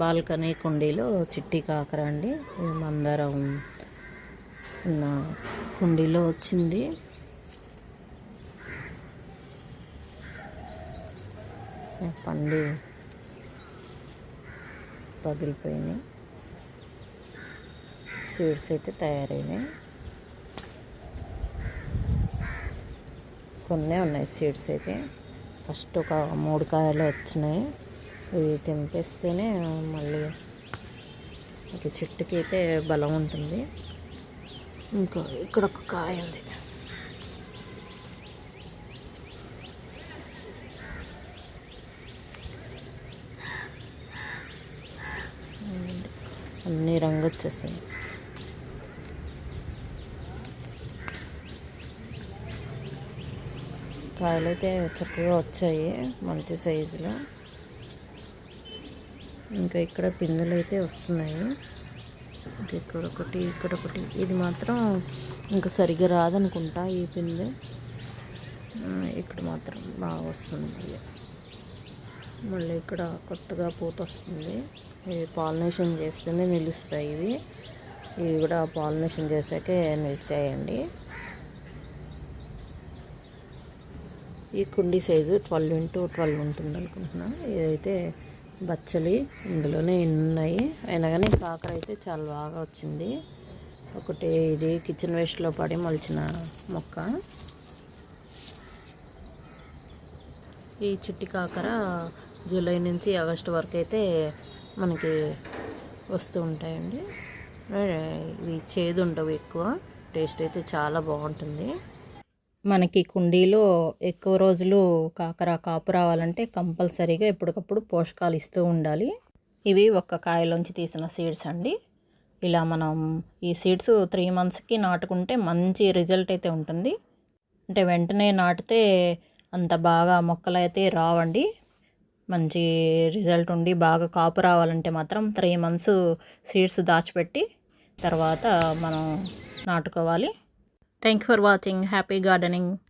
Balcony కుండీలో చిట్టి కాకర అండి. మందారం ఉన్న కుండీలో వచ్చింది. పండు పగిలిపోయినాయి. స్వీట్స్ అయితే తయారైనాయి. కొన్ని ఉన్నాయి సీడ్స్ అయితే. ఫస్ట్ ఒక మూడు కాయలు వచ్చినాయి. ఇవి తెంపేస్తేనే మళ్ళీ ఒక చెట్టుకి అయితే బలం ఉంటుంది. ఇంకా ఇక్కడ ఒక కాయ ఉంది. అన్ని రంగు వచ్చేసాయి కాయలు అయితే చక్కగా వచ్చాయి మంచి సైజులో. ఇంకా ఇక్కడ పిందెలు అయితే వస్తున్నాయి. ఇంకా ఇక్కడ ఒకటి ఇక్కడ ఒకటి. ఇది మాత్రం ఇంకా సరిగ్గా రాదనుకుంటా ఈ పిందె. ఇక్కడ మాత్రం బాగా వస్తుంది మళ్ళీ. ఇక్కడ కొత్తగా పూత వస్తుంది. ఇవి పాలినేషన్ చేస్తేనే నిలుస్తాయి ఇవి. ఇవి కూడా పాలినేషన్ చేసాకే నిలిచాయండి. ఈ కుండీ సైజు ట్వెల్వ్ ఇంటూ ట్వెల్వ్ ఉంటుంది అనుకుంటున్నాను ఇదైతే బచ్చలి ఇందులోనే ఎన్ని ఉన్నాయి అయినా కానీ కాకర అయితే చాలా బాగా వచ్చింది. ఒకటి ఇది కిచెన్ వేస్ట్లో పడి మొలిచిన మొక్క. ఈ చిట్టి కాకర జూలై నుంచి ఆగస్టు వరకు అయితే మనకి వస్తూ ఉంటాయండి. ఇవి చేదు ఉండవు ఎక్కువ. టేస్ట్ అయితే చాలా బాగుంటుంది. మనకి కుండీలో ఎక్కువ రోజులు కాకర కాపు రావాలంటే కంపల్సరీగా ఎప్పటికప్పుడు పోషకాలు ఇస్తూ ఉండాలి. ఇవి ఒక్క కాయలోంచి తీసిన సీడ్స్ అండి. ఇలా మనం ఈ సీడ్స్ త్రీ మంత్స్కి నాటుకుంటే మంచి రిజల్ట్ అయితే ఉంటుంది. అంటే వెంటనే నాటితే అంత బాగా మొక్కలు అయితే రావండి. మంచి రిజల్ట్ ఉండి బాగా కాపు రావాలంటే మాత్రం త్రీ మంత్స్ సీడ్స్ దాచిపెట్టి తర్వాత మనం నాటుకోవాలి. Thank you for watching. Happy gardening.